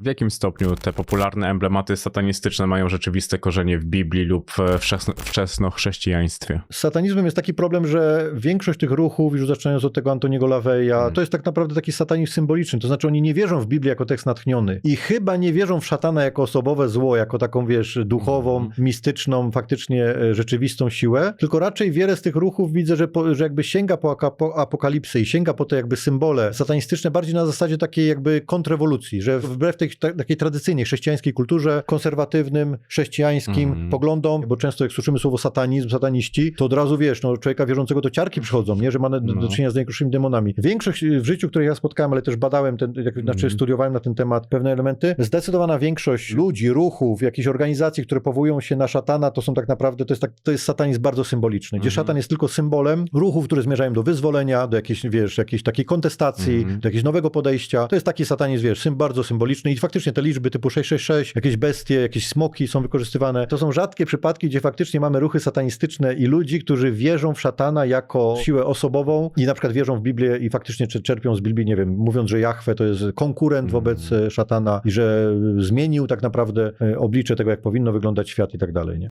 W jakim stopniu te popularne emblematy satanistyczne mają rzeczywiste korzenie w Biblii lub w wczesno- wczesnochrześcijaństwie? Z satanizmem jest taki problem, że większość tych ruchów, już zaczynając od tego Antoniego Laveya, Hmm. to jest tak naprawdę taki satanizm symboliczny. To znaczy oni nie wierzą w Biblię jako tekst natchniony i chyba nie wierzą w szatana jako osobowe zło, jako taką, wiesz, duchową, Mhm. mistyczną, faktycznie e, rzeczywistą siłę, tylko raczej wiele z tych ruchów widzę, że, po, że jakby sięga po apokalipsy i sięga po te jakby symbole satanistyczne bardziej na zasadzie takiej jakby kontrrewolucji, że wbrew tej ta, takiej tradycyjnej chrześcijańskiej kulturze, konserwatywnym, chrześcijańskim Mhm. poglądom, bo często jak słyszymy słowo satanizm, sataniści, to od razu wiesz, no człowieka wierzącego to ciarki przychodzą, nie, że ma do, do No. czynienia z najgorszymi demonami. Większość w życiu, których ja spotkałem, ale też badałem, ten, jak, znaczy Mhm. studiowałem na ten temat pewne elementy, zdecydowana większość ludzi, ruchów, jakichś organizacji, które powołują się na szatana, to są tak naprawdę, to jest, tak, to jest satanizm bardzo symboliczny, gdzie Mhm. szatan jest tylko symbolem ruchów, które zmierzają do wyzwolenia, do jakiejś, wiesz, jakiejś takiej kontestacji, Mhm. do jakiegoś nowego podejścia. To jest taki satanizm, wiesz, sym bardzo symboliczny i faktycznie te liczby typu 666, jakieś bestie, jakieś smoki są wykorzystywane. To są rzadkie przypadki, gdzie faktycznie mamy ruchy satanistyczne i ludzi, którzy wierzą w szatana jako siłę osobową i na przykład wierzą w Biblię i faktycznie czer- czerpią z Biblii, nie wiem, mówiąc, że Jahwe to jest konkurent Mhm. wobec e, szatana i że zmienił tak naprawdę e, oblicze tego, jak powinno wyglądać świat i tak dalej, nie?